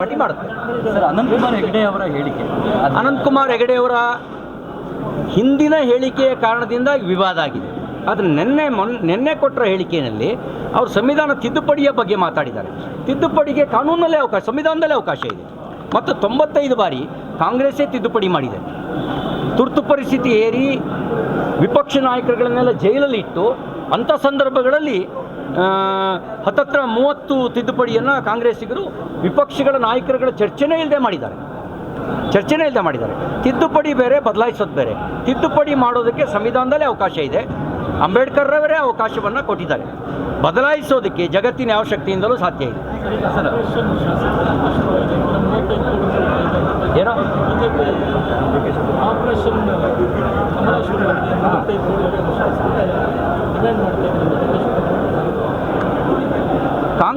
Party ಮಾಡುತ್ತೆ. Sir Ananthkumar Hegde ಅವರ ಹೇಳಿಕೆ. ಅನಂತ್ ಕುಮಾರ್ ಹೆಗಡೆ ಅವರ ಹಿಂದಿನ ಹೇಳಿಕೆಯ ಕಾರಣದಿಂದ ವಿವಾದ ಆಗಿದೆ. ಆದರೆ ನಿನ್ನೆ ಮೊನ್, ನಿನ್ನೆ ಕೊಟ್ಟರ ಹೇಳಿಕೆಯಲ್ಲಿ ಅವರು ಸಂವಿಧಾನ ತಿದ್ದುಪಡಿಯ ಬಗ್ಗೆ ಮಾತಾಡಿದ್ದಾರೆ. ತಿದ್ದುಪಡಿಗೆ ಕಾನೂನಲ್ಲೇ ಅವಕಾಶ, ಸಂವಿಧಾನದಲ್ಲೇ ಅವಕಾಶ ಇದೆ. ಮತ್ತು ತೊಂಬತ್ತೈದು ಬಾರಿ ಕಾಂಗ್ರೆಸ್ಸೇ ತಿದ್ದುಪಡಿ ಮಾಡಿದೆ. ತುರ್ತು ಪರಿಸ್ಥಿತಿ ಏರಿ ವಿಪಕ್ಷ ನಾಯಕರುಗಳನ್ನೆಲ್ಲ ಜೈಲಲ್ಲಿ ಇಟ್ಟು ಅಂಥ ಸಂದರ್ಭಗಳಲ್ಲಿ ಹತ್ತತ್ರ ಮೂವತ್ತು ತಿದ್ದುಪಡಿಯನ್ನು ಕಾಂಗ್ರೆಸ್ಸಿಗರು ವಿಪಕ್ಷಗಳ ನಾಯಕರುಗಳ ಚರ್ಚೆನೇ ಇಲ್ಲದೆ ಮಾಡಿದ್ದಾರೆ. ಚರ್ಚೆನೇ ಇಲ್ಲದೆ ಮಾಡಿದ್ದಾರೆ. ತಿದ್ದುಪಡಿ ಬೇರೆ, ಬದಲಾಯಿಸೋದು ಬೇರೆ. ತಿದ್ದುಪಡಿ ಮಾಡೋದಕ್ಕೆ ಸಂವಿಧಾನದಲ್ಲೇ ಅವಕಾಶ ಇದೆ. ಅಂಬೇಡ್ಕರ್ರವರೇ ಅವಕಾಶವನ್ನು ಕೊಟ್ಟಿದ್ದಾರೆ. ಬದಲಾಯಿಸೋದಕ್ಕೆ ಜಗತ್ತಿನ ಯಾವ ಶಕ್ತಿಯಿಂದಲೂ ಸಾಧ್ಯ ಇದೆ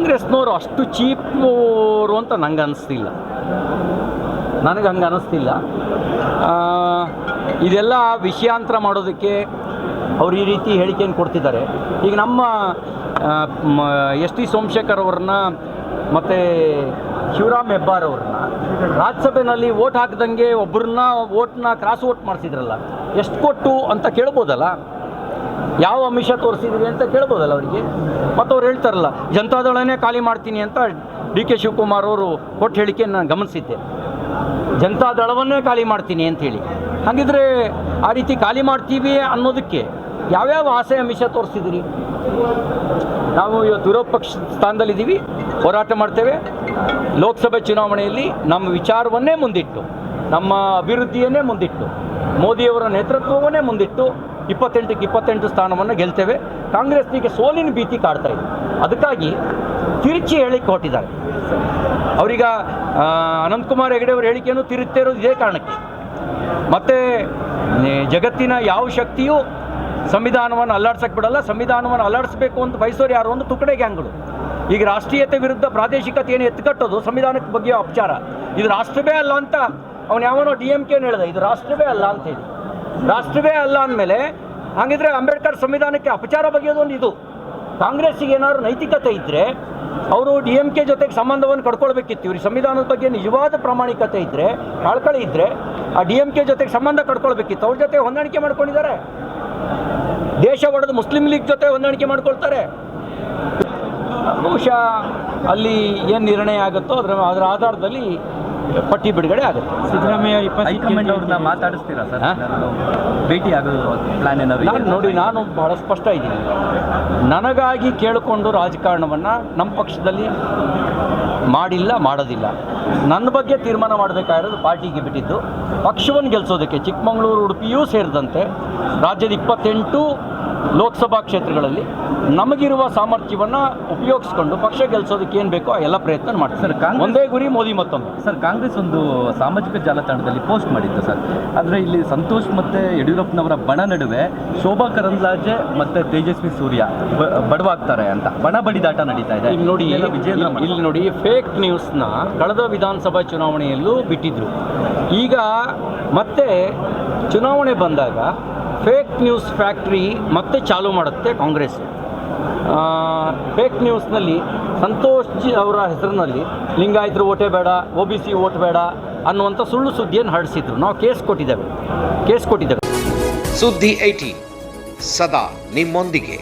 ಕಾಂಗ್ರೆಸ್ನವರು ಅಷ್ಟು ಚೀಪೋರು ಅಂತ ನಂಗೆ ಅನ್ನಿಸ್ತಿಲ್ಲ ನನಗೆ ಹಂಗೆ ಅನ್ನಿಸ್ತಿಲ್ಲ ಇದೆಲ್ಲ ವಿಷಯಾಂತರ ಮಾಡೋದಕ್ಕೆ ಅವ್ರು ಈ ರೀತಿ ಹೇಳಿಕೆಯನ್ನು ಕೊಡ್ತಿದ್ದಾರೆ. ಈಗ ನಮ್ಮ ಎಸ್ ಟಿ ಸೋಮಶೇಖರ್ ಅವ್ರನ್ನ ಮತ್ತು ಶಿವರಾಮ್ ಹೆಬ್ಬಾರ್ ಅವ್ರನ್ನ ರಾಜ್ಯಸಭೆಯಲ್ಲಿ ಓಟ್ ಹಾಕ್ದಂಗೆ ಒಬ್ಬರನ್ನ ಓಟ್ನ ಕ್ರಾಸ್ ಓಟ್ ಮಾಡಿಸಿದ್ರಲ್ಲ. ಎಷ್ಟು ಕೊಟ್ಟು ಅಂತ ಕೇಳ್ಬೋದಲ್ಲ? ಯಾವ ಅಮಿಷ ತೋರಿಸಿದ್ರಿ ಅಂತ ಕೇಳ್ಬೋದಲ್ಲ ಅವರಿಗೆ? ಮತ್ತು ಅವ್ರು ಹೇಳ್ತಾರಲ್ಲ, ಜನತಾದಳನೇ ಖಾಲಿ ಮಾಡ್ತೀನಿ ಅಂತ ಡಿ ಕೆ ಶಿವಕುಮಾರ್ ಅವರು ಕೊಟ್ಟು ಹೇಳಿಕೆ ನಾನು ಗಮನಿಸಿದ್ದೆ. ಜನತಾದಳವನ್ನೇ ಖಾಲಿ ಮಾಡ್ತೀನಿ ಅಂತೇಳಿ ಹಾಗಿದ್ರೆ ಆ ರೀತಿ ಖಾಲಿ ಮಾಡ್ತೀವಿ ಅನ್ನೋದಕ್ಕೆ ಯಾವ್ಯಾವ ಆಸೆ ಅಮಿಷ ತೋರಿಸಿದಿರಿ? ನಾವು ಇವತ್ತು ವಿರೋಧ ಪಕ್ಷ ಸ್ಥಾನದಲ್ಲಿದ್ದೀವಿ, ಹೋರಾಟ ಮಾಡ್ತೇವೆ. ಲೋಕಸಭೆ ಚುನಾವಣೆಯಲ್ಲಿ ನಮ್ಮ ವಿಚಾರವನ್ನೇ ಮುಂದಿಟ್ಟು, ನಮ್ಮ ಅಭಿವೃದ್ಧಿಯನ್ನೇ ಮುಂದಿಟ್ಟು, ಮೋದಿಯವರ ನೇತೃತ್ವವನ್ನೇ ಮುಂದಿಟ್ಟು ಇಪ್ಪತ್ತೆಂಟಕ್ಕೆ ಇಪ್ಪತ್ತೆಂಟು ಸ್ಥಾನವನ್ನು ಗೆಲ್ತೇವೆ. ಕಾಂಗ್ರೆಸ್ನಿಗೆ ಸೋಲಿನ ಭೀತಿ ಕಾಡ್ತಾ ಇದೆ. ಅದಕ್ಕಾಗಿ ತಿರುಚಿ ಹೇಳಿಕೆ ಕೊಟ್ಟಿದ್ದಾರೆ. ಅವರೀಗ ಅನಂತಕುಮಾರ್ ಹೆಗಡೆ ಅವರ ಹೇಳಿಕೆಯನ್ನು ತಿರುತ್ತೇ ಇರೋದು ಇದೇ ಕಾರಣಕ್ಕೆ. ಮತ್ತು ಜಗತ್ತಿನ ಯಾವ ಶಕ್ತಿಯೂ ಸಂವಿಧಾನವನ್ನು ಅಲ್ಲಾಡ್ಸಕ್ಕೆ ಬಿಡಲ್ಲ. ಸಂವಿಧಾನವನ್ನು ಅಲ್ಲಾಡಿಸ್ಬೇಕು ಅಂತ ಬಯಸೋರು ಯಾರು? ಒಂದು ತುಕಡೆ ಗ್ಯಾಂಗ್ಗಳು. ಈಗ ರಾಷ್ಟ್ರೀಯತೆ ವಿರುದ್ಧ ಪ್ರಾದೇಶಿಕತೆಯನ್ನು ಎತ್ತುಕಟ್ಟೋದು ಸಂವಿಧಾನಕ್ಕೆ ಬಗ್ಗೆ ಅಪಚಾರ. ಇದು ರಾಷ್ಟ್ರವೇ ಅಲ್ಲ ಅಂತ ಅವನು ಯಾವನೋ ಡಿ ಎಂ ಕೆನ ಹೇಳಿದೆ. ಇದು ರಾಷ್ಟ್ರವೇ ಅಲ್ಲ ಅಂತ ಹೇಳಿ. ರಾಷ್ಟ್ರವೇ ಅಲ್ಲ ಅಂದಮೇಲೆ ಹಾಗಿದ್ರೆ ಅಂಬೇಡ್ಕರ್ ಸಂವಿಧಾನಕ್ಕೆ ಅಪಚಾರ ಬಗೆಯೋದೊಂದು ಇದು. ಕಾಂಗ್ರೆಸ್ಸಿಗೆ ಏನಾದ್ರು ನೈತಿಕತೆ ಇದ್ದರೆ ಅವರು ಡಿ ಎಂ ಕೆ ಜೊತೆಗೆ ಸಂಬಂಧವನ್ನು ಕಡ್ಕೊಳ್ಬೇಕಿತ್ತು. ಇವ್ರಿಗೆ ಸಂವಿಧಾನದ ಬಗ್ಗೆ ನಿಜವಾದ ಪ್ರಾಮಾಣಿಕತೆ ಇದ್ದರೆ ಕಳ್ಕಳಿ ಇದ್ದರೆ ಆ ಡಿ ಎಂ ಕೆ ಜೊತೆಗೆ ಸಂಬಂಧ ಕಡ್ಕೊಳ್ಬೇಕಿತ್ತು. ಅವ್ರ ಜೊತೆ ಹೊಂದಾಣಿಕೆ ಮಾಡ್ಕೊಂಡಿದ್ದಾರೆ. ದೇಶ ಒಡೆದು ಮುಸ್ಲಿಂ ಲೀಗ್ ಜೊತೆ ಹೊಂದಾಣಿಕೆ ಮಾಡ್ಕೊಳ್ತಾರೆ. ಬಹುಶಃ ಅಲ್ಲಿ ಏನು ನಿರ್ಣಯ ಆಗುತ್ತೋ ಅದರ ಅದರ ಆಧಾರದಲ್ಲಿ ಪಟ್ಟಿ ಬಿಡುಗಡೆ ಆಗುತ್ತೆ. ಸಿದ್ದರಾಮಯ್ಯ ಹೈಕಮಾಂಡ್ ಇಪ್ಪತ್ತು ಅವ್ರನ್ನ ಮಾತಾಡಿಸ್ತೀರಾ ಸರ್? ಭೇಟಿ ಆಗೋದು ಪ್ಲಾನ್ ಏನಾದ್ರು ನಾನು ನೋಡಿ ನಾನು ಬಹಳ ಸ್ಪಷ್ಟ ಇದ್ದೀನಿ. ನನಗಾಗಿ ಕೇಳಿಕೊಂಡು ರಾಜಕಾರಣವನ್ನು ನಮ್ಮ ಪಕ್ಷದಲ್ಲಿ ಮಾಡಿಲ್ಲ ಮಾಡೋದಿಲ್ಲ. ನನ್ನ ಬಗ್ಗೆ ತೀರ್ಮಾನ ಮಾಡಬೇಕಾಗಿರೋದು ಪಾರ್ಟಿಗೆ ಬಿಟ್ಟಿದ್ದು. ಪಕ್ಷವನ್ನು ಗೆಲ್ಲಿಸೋದಕ್ಕೆ ಚಿಕ್ಕಮಗಳೂರು ಉಡುಪಿಯೂ ಸೇರಿದಂತೆ ರಾಜ್ಯದ ಇಪ್ಪತ್ತೆಂಟು ಲೋಕಸಭಾ ಕ್ಷೇತ್ರಗಳಲ್ಲಿ ನಮಗಿರುವ ಸಾಮರ್ಥ್ಯವನ್ನು ಉಪಯೋಗಿಸ್ಕೊಂಡು ಪಕ್ಷ ಗೆಲ್ಲಿಸೋದಕ್ಕೆ ಏನು ಬೇಕೋ ಆ ಎಲ್ಲ ಪ್ರಯತ್ನ ಸರ್, ಮಾಡ್ತಾರೆ ಒಂದೇ ಗುರಿ ಮೋದಿ ಮತ್ತೊಂದು ಸರ್ ಕಾಂಗ್ರೆಸ್ ಒಂದು ಸಾಮಾಜಿಕ ಜಾಲತಾಣದಲ್ಲಿ ಪೋಸ್ಟ್ ಮಾಡಿತ್ತು ಸರ್. ಆದರೆ ಇಲ್ಲಿ ಸಂತೋಷ್ ಮತ್ತು ಯಡಿಯೂರಪ್ಪನವರ ಬಣ ನಡುವೆ ಶೋಭಾ ಕರಂದ್ಲಾಜೆ ಮತ್ತು ತೇಜಸ್ವಿ ಸೂರ್ಯ ಬಡವಾಗ್ತಾರೆ ಅಂತ. ಬಣ ಬಡಿದಾಟ ನಡೀತಾ ಇದೆ. ಇಲ್ಲಿ ನೋಡಿ ಇಲ್ಲಿ ನೋಡಿ ಫೇಕ್ ನ್ಯೂಸ್ನ ಕಳೆದ ವಿಧಾನಸಭಾ ಚುನಾವಣೆಯಲ್ಲೂ ಬಿಟ್ಟಿದ್ರು. ಈಗ ಮತ್ತೆ ಚುನಾವಣೆ ಬಂದಾಗ ಫೇಕ್ ನ್ಯೂಸ್ ಫ್ಯಾಕ್ಟ್ರಿ ಮತ್ತೆ ಚಾಲೂ ಮಾಡುತ್ತೆ ಕಾಂಗ್ರೆಸ್. ಫೇಕ್ ನ್ಯೂಸ್ನಲ್ಲಿ ಸಂತೋಷ್ ಜಿ ಅವರ ಹೆಸರಿನಲ್ಲಿ ಲಿಂಗಾಯತರು ಓಟೇ ಬೇಡ ಒ ಬಿ ಸಿ ಓಟ್ ಬೇಡ ಅನ್ನುವಂಥ ಸುಳ್ಳು ಸುದ್ದಿಯನ್ನು ಹರಡಿಸಿದ್ರು. ನಾವು ಕೇಸ್ ಕೊಟ್ಟಿದ್ದೇವೆ. ಕೇಸ್ ಕೊಟ್ಟಿದ್ದೇವೆ. ಸುದ್ದಿ ಏಟಿ ಸದಾ ನಿಮ್ಮೊಂದಿಗೆ.